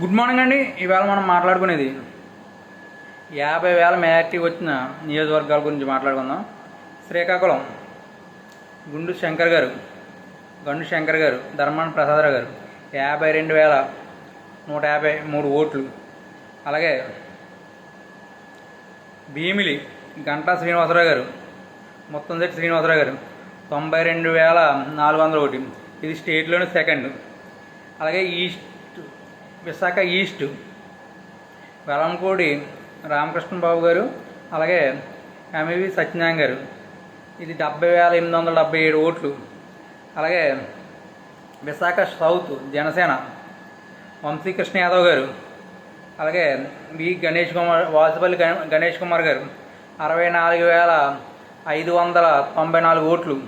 Good morning అండి. ఈవేళ మనం మాట్లాడుకునేది యాభై వేల మేయార్టీ వచ్చిన నియోజకవర్గాల గురించి మాట్లాడుకుందాం. శ్రీకాకుళం గుండు శంకర్ గారు గండు శంకర్ గారు ధర్మాన ప్రసాదరావు గారు యాభై రెండు వేల నూట యాభై మూడు ఓట్లు. అలాగే భీమిలి గంటా శ్రీనివాసరావు గారు మొత్తం సెట్ శ్రీనివాసరావు గారు తొంభై రెండు వేల నాలుగు వందల ఒకటి. ఇది స్టేట్లోనే సెకండ్. అలాగే ఈస్ట్ విశాఖ ఈస్ట్ వెలంకోడి రామకృష్ణ బాబు గారు అలాగే ఎంఈవి సత్యనారాయణ గారు. ఇది డెబ్బై వేల ఎనిమిది వందల డెబ్బై ఏడు ఓట్లు. అలాగే విశాఖ సౌత్ జనసేన వంశీకృష్ణ యాదవ్ గారు అలాగే వి గణేష్ కుమార్ వాసుపల్లి గణ- గణేష్ కుమార్ గారు. అరవై నాలుగు వేల ఐదు వందల తొంభై నాలుగు ఓట్లు.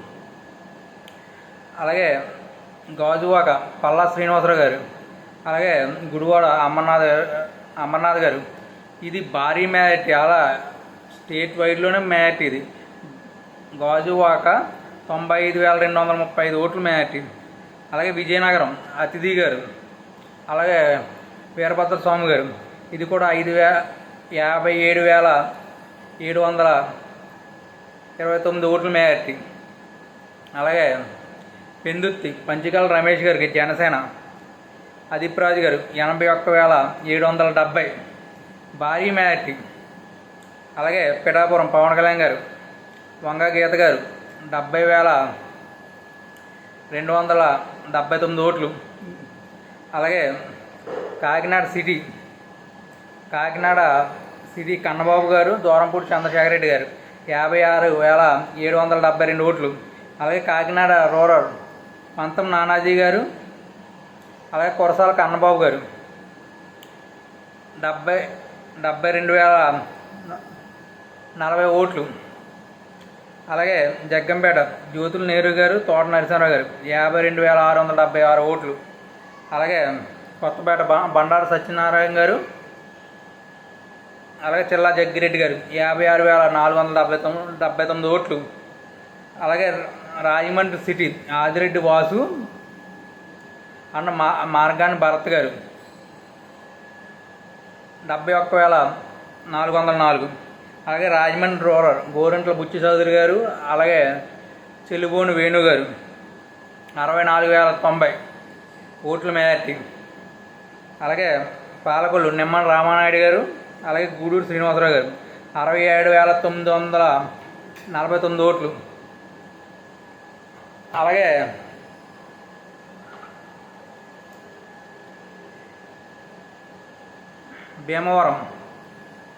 అలాగే గాజువాక పల్లా శ్రీనివాసరావు గారు. అలాగే గుడివాడ అమర్నాథ్ అమర్నాథ్ గారు ఇది భారీ మ్యారిటీ అలా స్టేట్ వైడ్లోనే మ్యారిటీ ఇది. గాజువాక తొంభై ఐదు వేల రెండు వందల ముప్పై ఐదు ఓట్లు మ్యారిటీ అలాగే విజయనగరం అతిథి గారు అలాగే వీరభద్ర స్వామి గారు ఇది కూడా ఐదు వే యాభై ఏడు వేల ఏడు వందల ఇరవై తొమ్మిది ఓట్లు మ్యారిటీ అలాగే పెందుత్తి పంచికల రమేష్ గారికి జనసేన అదిప్రాజు గారు ఎనభై ఒక్క వేల ఏడు వందల డెబ్బై భారీ మ్యారిటీ అలాగే పిఠాపురం పవన్ కళ్యాణ్ గారు వంగ గీత గారు డెబ్బై వేల రెండు వందల డెబ్బై తొమ్మిది ఓట్లు. అలాగే కాకినాడ సిటీ కాకినాడ సిటీ కన్నబాబు గారు దూరంపూడి చంద్రశేఖర రెడ్డి గారు యాభై ఆరు వేల ఏడు వందల డెబ్బై రెండు ఓట్లు. అలాగే కాకినాడ రూరల్ పంతం నానాజీ గారు అలాగే కురసాల కన్నబాబు గారు. డెబ్బై డెబ్బై రెండు వేల నలభై ఓట్లు. అలాగే జగ్గంపేట జ్యోతుల నెహ్రూ గారు తోట నరసింహరావు గారు యాభై రెండు వేల ఆరు వందల డెబ్బై ఆరు ఓట్లు. అలాగే కొత్తపేట బండారు సత్యనారాయణ గారు అలాగే చిల్లా జగ్గిరెడ్డి గారు యాభై ఆరు వేల నాలుగు వందల డెబ్బై తొమ్మిది డెబ్బై తొమ్మిది ఓట్లు. అలాగే రాజమండ్రి సిటీ ఆదిరెడ్డి వాసు అన్న మా మార్గాన్ని భరత్ గారు. డెబ్బై ఒక్క వేల నాలుగు వందల నాలుగు. అలాగే రాజమండ్రి రూరల్ గోరింట్ల బుచ్చి చౌదరి గారు అలాగే చెలుబోని వేణు గారు. అరవై నాలుగు వేల తొంభై ఓట్ల మెజార్టీ అలాగే పాలకొల్లు నిమ్మల రామానాయుడు గారు అలాగే గూడూరు శ్రీనివాసరావు గారు. అరవై ఏడు వేల తొమ్మిది వందల నలభై తొమ్మిది ఓట్లు. అలాగే భీమవరం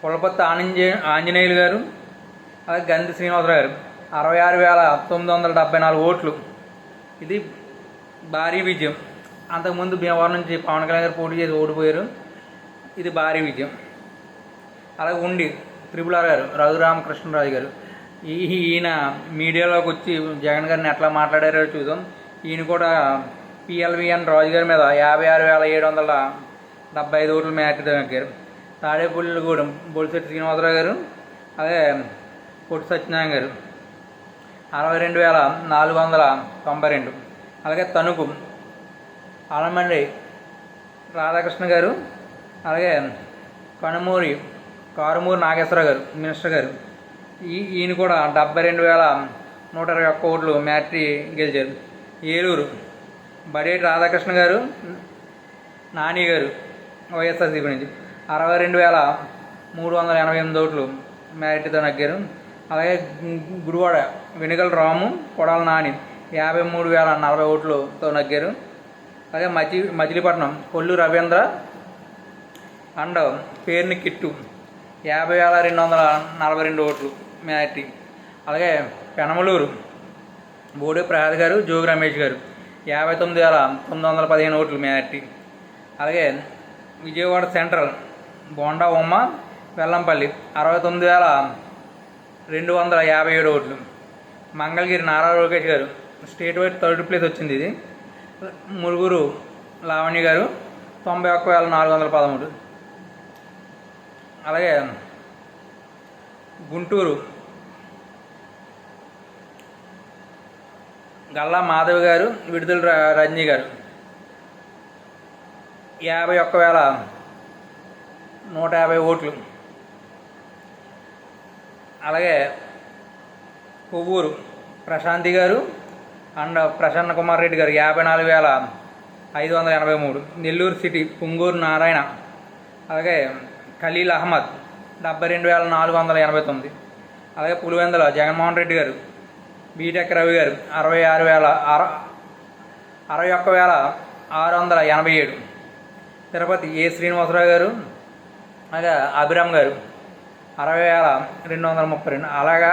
పులపత్తి ఆనంజే ఆంజనేయులు గారు అలాగే గంధి శ్రీనివాసరావు గారు. అరవై ఆరు వేల తొమ్మిది వందల డెబ్బై నాలుగు ఓట్లు. ఇది భారీ విజయం. అంతకుముందు భీమవరం నుంచి పవన్ కళ్యాణ్ గారు పోటీ చేసి ఓడిపోయారు. ఇది భారీ విజయం. అలాగే ఉండి త్రిపుల ఆర్ గారు రఘురామకృష్ణరాజు గారు. ఈ ఈయన మీడియాలోకి వచ్చి జగన్ గారిని ఎట్లా మాట్లాడారో చూద్దాం. ఈయన కూడా పిఎల్విఎన్ రాజు గారి మీద యాభై ఆరు వేల ఏడు వందల డెబ్బై ఐదు ఓట్లు మేటతో ఎక్కారు తాడేపల్లిగూడెం బొలిశెట్టి శ్రీనివాసరావు గారు అలాగే పొట్టి సత్యనారాయణ గారు. అరవై రెండు వేల నాలుగు వందల తొంభై రెండు. అలాగే తణుకు ఆలమండి రాధాకృష్ణ గారు అలాగే కనుమూరి కారుమూరి నాగేశ్వరరావు గారు మినిస్టర్ గారు. ఈ ఈయన కూడా డెబ్బై రెండు వేల నూట ఇరవై ఒక్క ఓట్లు మ్యాట్రీ గెలిచారు. ఏలూరు బడేటి రాధాకృష్ణ గారు నాని గారు వైఎస్ఆర్సీపీ నుంచి. అరవై రెండు వేల మూడు వందల ఎనభై ఎనిమిది ఓట్లు మ్యారిటీతో నగ్గారు. అలాగే గుడివాడ వెనుగల రాము కొడాల నాని యాభై మూడు వేల నలభై ఓట్లతో నగ్గారు. అలాగే మచి మచిలీపట్నం కొల్లు రవీంద్ర అండ్ పేర్ని కిట్టు యాభై వేల రెండు వందల నలభై రెండు ఓట్లు మ్యారిటీ అలాగే పెనమలూరు బోడే ప్రసాద్ గారు జోగి రమేష్ గారు యాభై తొమ్మిది వేల తొమ్మిది వందల పదిహేను ఓట్లు మ్యారిటీ అలాగే విజయవాడ సెంట్రల్ బోండా ఉమ్మ వెల్లంపల్లి అరవై తొమ్మిది వేల రెండు వందల యాభై ఏడు ఓట్లు. మంగళగిరి నారా లోకేష్ గారు స్టేట్ వైడ్ థర్డ్ ప్లేస్ వచ్చింది ఇది. మురుగురు లావణ్య గారు తొంభై ఒక్క వేల నాలుగు వందల పదమూడు. అలాగే గుంటూరు గల్లా మాధవ్ గారు విడుదల రజనీ గారు. యాభై ఒక్క వేల నూట యాభై ఓట్లు. అలాగే కొవ్వూరు ప్రశాంతి గారు అండ్ ప్రసన్న కుమార్ రెడ్డి గారు యాభై నాలుగు వేల ఐదు వందల ఎనభై మూడు. నెల్లూరు సిటీ పుంగూరు నారాయణ. అలాగే ఖలీల్ అహ్మద్ డెబ్బై రెండు వేల నాలుగు వందల ఎనభై తొమ్మిది. అలాగే పులివెందుల జగన్మోహన్ రెడ్డి గారు బీటెక్ రవి గారు అరవై ఆరు వేల అర అరవై ఒక్క వేల ఆరు వందల ఎనభై ఏడు. తిరుపతి ఏ శ్రీనివాసరావు గారు అలాగే అభిరామ్ గారు అరవై వేల రెండు వందల ముప్పై రెండు. అలాగా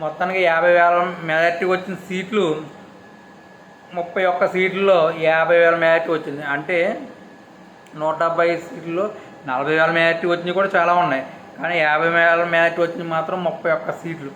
మొత్తానికి యాభై వేల మెజార్టీ వచ్చిన సీట్లు ముప్పై ఒక్క సీట్లలో యాభై వేల మెజార్టీ వచ్చింది. అంటే నూట డెబ్బై సీట్లలో నలభై వేల మెజార్టీ వచ్చినవి కూడా చాలా ఉన్నాయి. కానీ యాభై వేల మెజార్టీ వచ్చినవి మాత్రం ముప్పై ఒక్క సీట్లు.